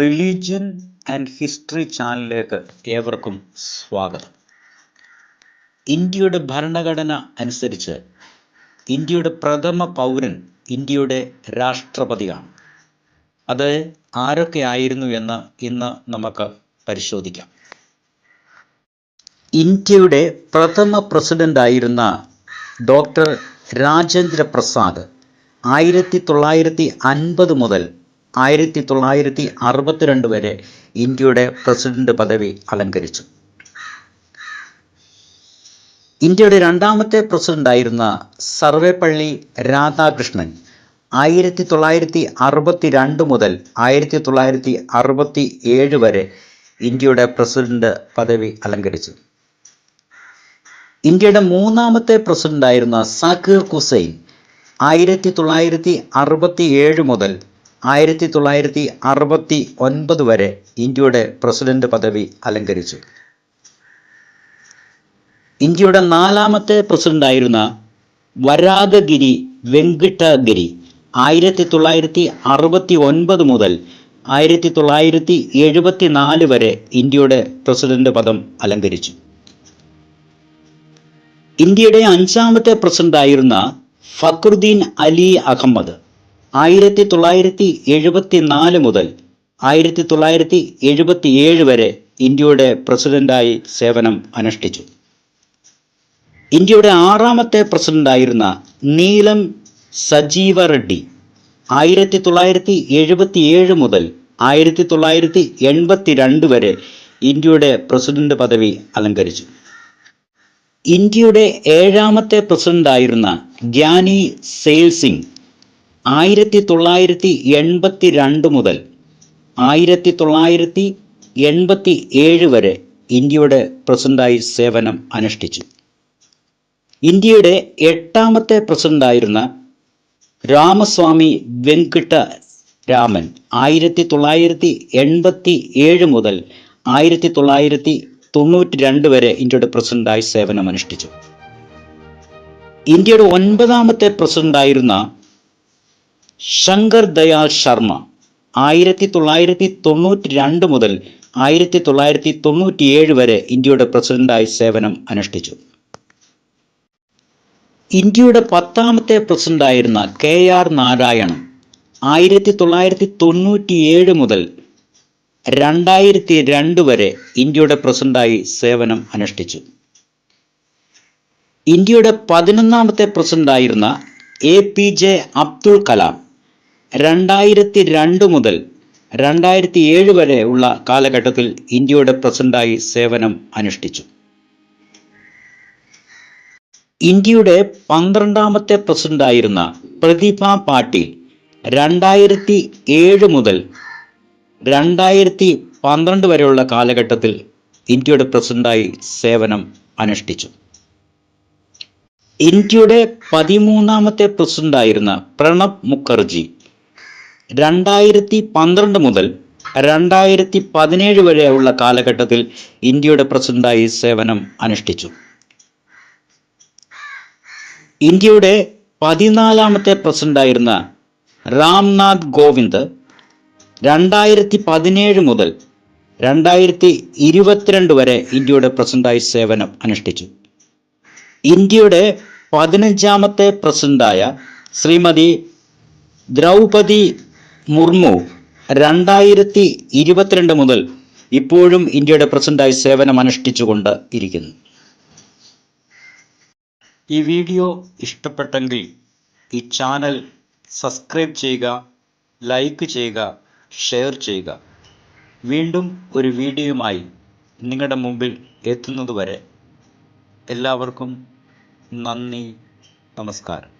Religion and history ചാനലിലേക്ക് ഏവർക്കും സ്വാഗതം. ഇന്ത്യയുടെ ഭരണഘടന അനുസരിച്ച് ഇന്ത്യയുടെ പ്രഥമ പൗരൻ ഇന്ത്യയുടെ രാഷ്ട്രപതിയാണ്. അത് ആരൊക്കെ ആയിരുന്നു എന്ന് ഇന്ന് നമുക്ക് പരിശോധിക്കാം. ഇന്ത്യയുടെ പ്രഥമ പ്രസിഡന്റ് ആയിരുന്ന ഡോക്ടർ രാജേന്ദ്ര പ്രസാദ് ആയിരത്തി തൊള്ളായിരത്തി അൻപത് മുതൽ ആയിരത്തി തൊള്ളായിരത്തി അറുപത്തിരണ്ട് വരെ ഇന്ത്യയുടെ പ്രസിഡന്റ് പദവി അലങ്കരിച്ചു. ഇന്ത്യയുടെ രണ്ടാമത്തെ പ്രസിഡന്റായിരുന്ന സർവേപ്പള്ളി രാധാകൃഷ്ണൻ ആയിരത്തി തൊള്ളായിരത്തി അറുപത്തി രണ്ട് മുതൽ ആയിരത്തി തൊള്ളായിരത്തി അറുപത്തി ഏഴ് വരെ ഇന്ത്യയുടെ പ്രസിഡന്റ് പദവി അലങ്കരിച്ചു. ഇന്ത്യയുടെ മൂന്നാമത്തെ പ്രസിഡന്റായിരുന്ന സാക്കിർ ഹുസൈൻ ആയിരത്തി തൊള്ളായിരത്തി അറുപത്തി ഏഴ് മുതൽ ആയിരത്തി തൊള്ളായിരത്തി അറുപത്തി ഒൻപത് വരെ ഇന്ത്യയുടെ പ്രസിഡന്റ് പദവി അലങ്കരിച്ചു. ഇന്ത്യയുടെ നാലാമത്തെ പ്രസിഡന്റ് ആയിരുന്ന വരാഗഗിരി വെങ്കിട്ടഗിരി ആയിരത്തി തൊള്ളായിരത്തി അറുപത്തി ഒൻപത് മുതൽ ആയിരത്തി തൊള്ളായിരത്തി എഴുപത്തി നാല് വരെ ഇന്ത്യയുടെ പ്രസിഡന്റ് പദം അലങ്കരിച്ചു. ഇന്ത്യയുടെ അഞ്ചാമത്തെ പ്രസിഡന്റ് ആയിരുന്ന ഫക്രുദ്ദീൻ അലി അഹമ്മദ് ആയിരത്തി തൊള്ളായിരത്തി എഴുപത്തി നാല് മുതൽ ആയിരത്തി തൊള്ളായിരത്തി എഴുപത്തി ഏഴ് വരെ ഇന്ത്യയുടെ പ്രസിഡന്റായി സേവനം അനുഷ്ഠിച്ചു. ഇന്ത്യയുടെ ആറാമത്തെ പ്രസിഡന്റായിരുന്ന നീലം സജീവ റെഡ്ഡി ആയിരത്തി തൊള്ളായിരത്തി എഴുപത്തി ഏഴ് മുതൽ ആയിരത്തി തൊള്ളായിരത്തി എൺപത്തി രണ്ട് വരെ ഇന്ത്യയുടെ പ്രസിഡന്റ് പദവി അലങ്കരിച്ചു. ഇന്ത്യയുടെ ഏഴാമത്തെ പ്രസിഡന്റായിരുന്ന ഗ്യാനി സെയിൽ ആയിരത്തി തൊള്ളായിരത്തി എൺപത്തി രണ്ട് മുതൽ ആയിരത്തി തൊള്ളായിരത്തി എൺപത്തി ഏഴ് വരെ ഇന്ത്യയുടെ പ്രസിഡന്റായി സേവനം അനുഷ്ഠിച്ചു. ഇന്ത്യയുടെ എട്ടാമത്തെ പ്രസിഡന്റായിരുന്ന രാമസ്വാമി വെങ്കിട്ട രാമൻ ആയിരത്തി തൊള്ളായിരത്തി എൺപത്തി ഏഴ് മുതൽ ആയിരത്തി തൊള്ളായിരത്തി തൊണ്ണൂറ്റി രണ്ട് വരെ ഇന്ത്യയുടെ പ്രസിഡന്റായി സേവനം അനുഷ്ഠിച്ചു. ഇന്ത്യയുടെ ഒൻപതാമത്തെ പ്രസിഡന്റായിരുന്ന ശങ്കർ ദയാൽ ശർമ്മ ആയിരത്തി തൊള്ളായിരത്തി തൊണ്ണൂറ്റി രണ്ട് മുതൽ ആയിരത്തി തൊള്ളായിരത്തി തൊണ്ണൂറ്റി ഏഴ് വരെ ഇന്ത്യയുടെ പ്രസിഡന്റായി സേവനം അനുഷ്ഠിച്ചു. ഇന്ത്യയുടെ പത്താമത്തെ പ്രസിഡന്റായിരുന്ന കെ ആർ നാരായണൻ ആയിരത്തി തൊള്ളായിരത്തി തൊണ്ണൂറ്റി ഏഴ് മുതൽ രണ്ടായിരത്തി രണ്ട് വരെ ഇന്ത്യയുടെ പ്രസിഡന്റായി സേവനം അനുഷ്ഠിച്ചു. ഇന്ത്യയുടെ പതിനൊന്നാമത്തെ പ്രസിഡന്റായിരുന്ന A P J Abdul Kalam രണ്ടായിരത്തി രണ്ട് മുതൽ രണ്ടായിരത്തി ഏഴ് വരെ ഉള്ള കാലഘട്ടത്തിൽ ഇന്ത്യയുടെ പ്രസിഡന്റായി സേവനം അനുഷ്ഠിച്ചു. ഇന്ത്യയുടെ പന്ത്രണ്ടാമത്തെ പ്രസിഡന്റായിരുന്ന പ്രതിഭ പാട്ടീൽ രണ്ടായിരത്തി ഏഴ് മുതൽ രണ്ടായിരത്തി പന്ത്രണ്ട് വരെയുള്ള കാലഘട്ടത്തിൽ ഇന്ത്യയുടെ പ്രസിഡന്റായി സേവനം അനുഷ്ഠിച്ചു. ഇന്ത്യയുടെ പതിമൂന്നാമത്തെ പ്രസിഡന്റായിരുന്ന പ്രണബ് മുഖർജി രണ്ടായിരത്തി പന്ത്രണ്ട് മുതൽ രണ്ടായിരത്തി പതിനേഴ് വരെയുള്ള കാലഘട്ടത്തിൽ ഇന്ത്യയുടെ പ്രസിഡന്റായി സേവനം അനുഷ്ഠിച്ചു. ഇന്ത്യയുടെ പതിനാലാമത്തെ പ്രസിഡന്റായിരുന്ന രാംനാഥ് ഗോവിന്ദ് രണ്ടായിരത്തി പതിനേഴ് മുതൽ രണ്ടായിരത്തി ഇരുപത്തിരണ്ട് വരെ ഇന്ത്യയുടെ പ്രസിഡന്റായി സേവനം അനുഷ്ഠിച്ചു. ഇന്ത്യയുടെ പതിനഞ്ചാമത്തെ പ്രസിഡന്റായ ശ്രീമതി ദ്രൗപതി മുർമു രണ്ടായിരത്തി ഇരുപത്തിരണ്ട് മുതൽ ഇപ്പോഴും ഇന്ത്യയുടെ പ്രസിഡന്റായി സേവനം അനുഷ്ഠിച്ചുകൊണ്ട് ഇരിക്കുന്നു. ഈ വീഡിയോ ഇഷ്ടപ്പെട്ടെങ്കിൽ ഈ ചാനൽ സബ്സ്ക്രൈബ് ചെയ്യുക ലൈക്ക് ചെയ്യുക ഷെയർ ചെയ്യുക. വീണ്ടും ഒരു വീഡിയോയുമായി നിങ്ങളുടെ മുമ്പിൽ എത്തുന്നതുവരെ എല്ലാവർക്കും നന്ദി നമസ്കാരം.